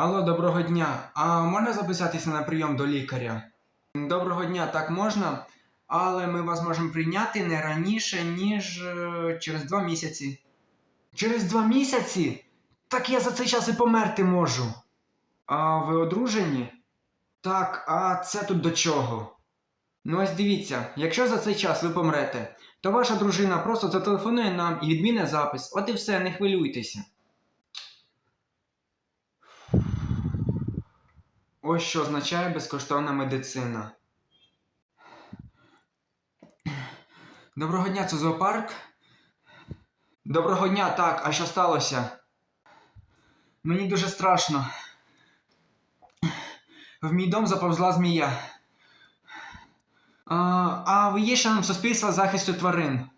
Алло, доброго дня. А можна записатися на прийом до лікаря? Доброго дня, так можна, але ми вас можемо прийняти не раніше, ніж е, через два місяці. Через два місяці? Так я за цей час і померти можу. А ви одружені? Так, а це тут до чого? Ну ось дивіться, якщо за цей час ви помрете, то ваша дружина просто зателефонує нам і відмінить запис. От і все, не хвилюйтеся. Ось що означає безкоштовна медицина. Доброго дня, це зоопарк? Доброго дня, так, а що сталося? Мені дуже страшно. В мій дом заповзла змія. А, а ви є членом суспільства захисту тварин?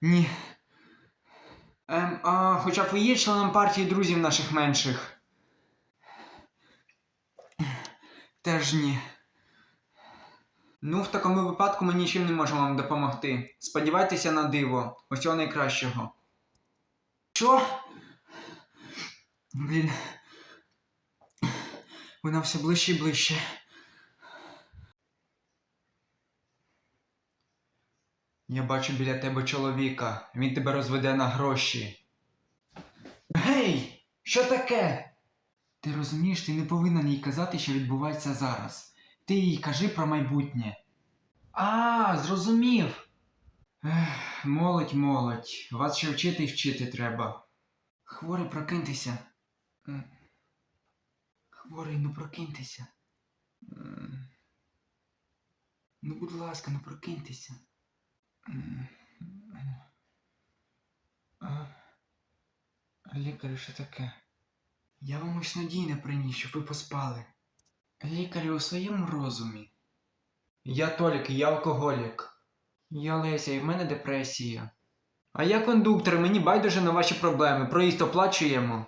Ні. Ем, а хоча б ви є членом партії друзів наших менших? Теж ні. Ну, в такому випадку ми нічим не можемо вам допомогти. Сподівайтеся на диво. Усього найкращого. Що? Блін. Вона все ближче і ближче. Я бачу біля тебе чоловіка. Він тебе розведе на гроші. Гей! Що таке? Ти розумієш, ти не повинен їй казати, що відбувається зараз. Ти їй кажи про майбутнє. А, зрозумів. Ех, молодь, молодь. Вас ще вчити і вчити треба. Хворий, прокиньтеся. Хворий, ну прокиньтеся. Ну, будь ласка, ну прокиньтеся. Лікарю, що таке? Я вам ось надійне приніс, щоб ви поспали. Лікарю у своєму розумі. Я Толік, я алкоголік. Я Леся, і в мене депресія. А я кондуктор, мені байдуже на ваші проблеми, проїзд оплачуємо.